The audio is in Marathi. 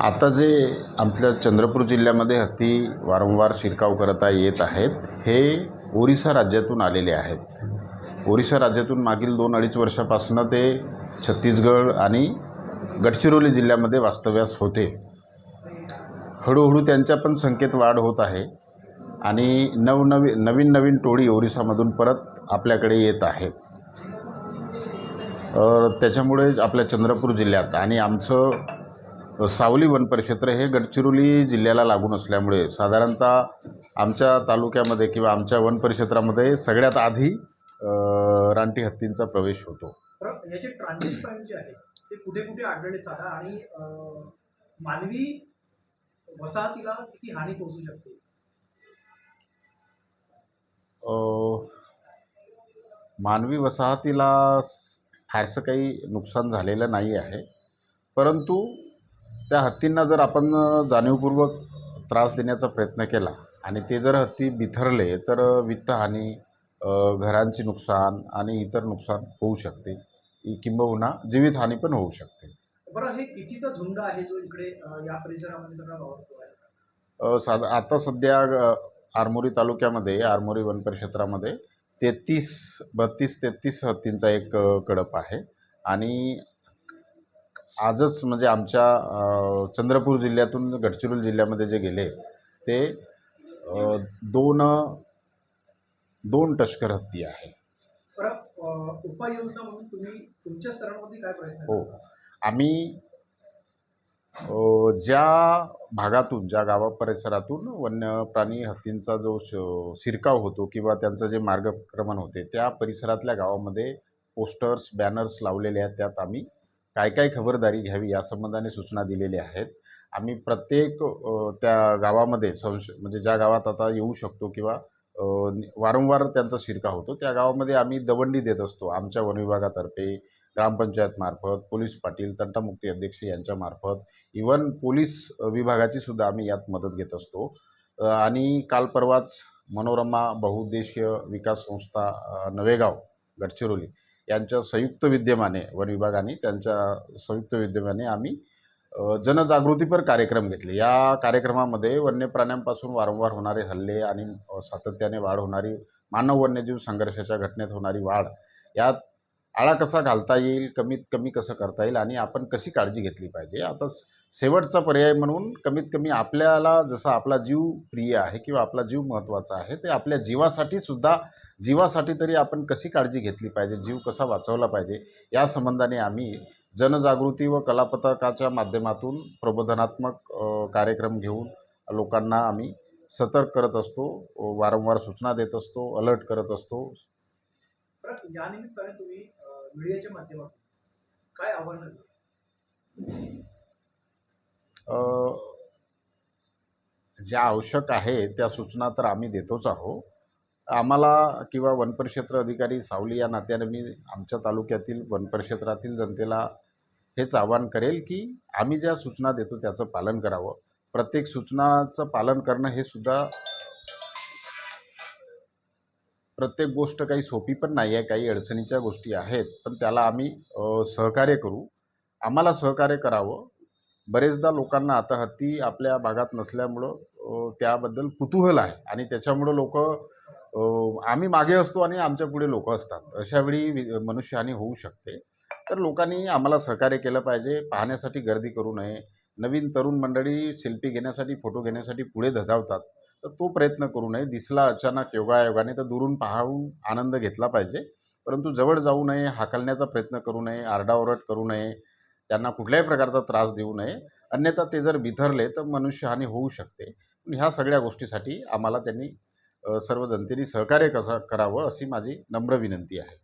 आता जे आपल्या चंद्रपूर जिल्ह्यामध्ये हत्ती वारंवार शिरकाव करता येत आहेत हे ओरिसा राज्यातून आलेले आहेत. ओरिसा राज्यातून मागील दोन अडीच वर्षापासून ते छत्तीसगड आणि गडचिरोली जिल्ह्यामध्ये वास्तव्यास होते. हळूहळू त्यांच्या पण संख्येत वाढ होत आहे आणि नवनवी नवीन नवीन टोळी ओरिसामधून परत आपल्याकडे येत आहे. त्याच्यामुळे आपल्या चंद्रपूर जिल्ह्यात आणि आमचं सावली वन परिक्षेत्र हे गडचिरोली जिल्ह्याला लागून असल्यामुळे साधारणतः आमच्या तालुक्यामध्ये किंवा आमच्या वन परिक्षेत्रामध्ये सगळ्यात आधी रानटी हत्तींचा प्रवेश होतो. तर याचे ट्रान्झिट पॉईंट जे आहे ते कुठे कुठे आढळले सांगा आणि अं, मानवी वसाहतीला किती हानी पोहोचू शकते? अ, मानवी वसाहतीला स- फारसं काही नुकसान झालेलं नाही आहे. परंतु त्या हत्तींना जर आपण जाणीवपूर्वक त्रास देण्याचा प्रयत्न केला आणि ते जर हत्ती बिथरले तर वित्तहानी घरांची नुकसान आणि इतर नुकसान होऊ शकते. किंबहुना जीवितहानी पण होऊ शकते. बरं हे कितीचा झुंड आहे जो इकडे या परिसरामध्ये सगळा साधा आता सध्या आरमोरी तालुक्यामध्ये आरमोरी वन परिक्षेत्रामध्ये तेहतीस बत्तीस तेहतीस हत्तींचा एक कडप आहे. आणि आजच म्हणजे आमच्या चंद्रपूर जिल्ह्यातून गडचिरोली जिल्ह्यामध्ये जे गेले ते दोन दोन टष्कर हत्ती आहे हो? आम्ही ज्या भागातून ज्या गावा परिसरातून वन्य प्राणी हत्तींचा जो श शिरकाव होतो किंवा त्यांचं जे मार्गक्रमण होते त्या परिसरातल्या गावामध्ये पोस्टर्स बॅनर्स लावलेले आहेत त्यात आम्ही काय काय खबरदारी घ्यावी या संबंधाने सूचना दिलेल्या आहेत. आम्ही प्रत्येक त्या गावामध्ये संश म्हणजे ज्या गावात आता येऊ शकतो किंवा वारंवार त्यांचा शिरका होतो त्या गावामध्ये आम्ही दवंडी देत असतो. आमच्या वनविभागातर्फे ग्रामपंचायतमार्फत पोलीस पाटील तंटामुक्ती अध्यक्ष यांच्यामार्फत इवन पोलीस विभागाची सुद्धा आम्ही यात मदत घेत असतो. आणि काल परवाच मनोरमा बहुउद्देशीय विकास संस्था नवेगाव गडचिरोली यांच्या संयुक्त विद्यमाने वन विभागाने त्यांच्या संयुक्त विद्यमाने आम्ही जनजागृतीपर कार्यक्रम घेतले. या कार्यक्रमामध्ये वन्य प्राण्यांपासून वारंवार होणारे हल्ले आणि सातत्याने वाढ होणारी मानव वन्यजीव संघर्षाच्या घटनेत होणारी वाढ यात आळा कसा घालता येईल कमीत कमी कसं करता येईल आणि आपण कशी काळजी घेतली पाहिजे? आता शेवटचा पर्याय म्हणून कमीत कमी आपल्याला जसा आपला जीव प्रिय आहे किंवा आपला जीव महत्त्वाचा आहे ते आपल्या जीवासाठी सुद्धा जीवासाठी तरी आपण कशी काळजी घेतली पाहिजे? जीव कसा वाचवला पाहिजे? या संबंधाने आम्ही जनजागृती व कलापथकाच्या माध्यमातून प्रबोधनात्मक कार्यक्रम घेऊन लोकांना आम्ही सतर्क करत असतो वारंवार सूचना देत असतो अलर्ट करत असतो. यानिमित्ताने तुम्ही मीडियाच्या माध्यमातून काय आव्हान ज्या आवश्यक आहे त्या सूचना तर आम्ही देतोच आहोत आम्हाला किंवा वनपरिक्षेत्र अधिकारी सावली या नात्याने मी आमच्या तालुक्यातील वनपरिक्षेत्रातील जनतेला हेच आवाहन करेल की आम्ही ज्या सूचना देतो त्याचं पालन करावं. प्रत्येक सूचनाचं पालन करणं हे सुद्धा प्रत्येक गोष्ट काही सोपी पण नाही आहे काही अडचणीच्या गोष्टी आहेत पण त्याला आम्ही सहकार्य करू. आम्हाला सहकार्य करावं. बरेचदा लोकांना आता हत्ती आपल्या भागात नसल्यामुळं त्याबद्दल कुतूहल आहे आणि त्याच्यामुळं लोक आम्ही मागे असतो आणि आमच्या पुढे लोक असतात. अशावेळी वि- मनुष्यहानी होऊ शकते. तर लोकांनी आम्हाला सहकार्य केलं पाहिजे. पाहण्यासाठी गर्दी करू नये. नवीन तरुण मंडळी सेल्फी घेण्यासाठी फोटो घेण्यासाठी पुढे धजावतात. तर तो प्रयत्न करू नये. दिसला अचानक योगायोगाने तर दुरून पाहून आनंद घेतला पाहिजे. परंतु जवळ जाऊ नये हाकलण्याचा प्रयत्न करू नये आरडाओरड करू नये त्यांना कुठल्याही प्रकारचा त्रास देऊ नये. अन्यथा ते जर बिथरले तर मनुष्यहानी होऊ शकते. पण ह्या सगळ्या गोष्टीसाठी आम्हाला त्यांनी सर्व जनतेने सहकार्य कसं करावं अशी माझी नम्र विनंती आहे.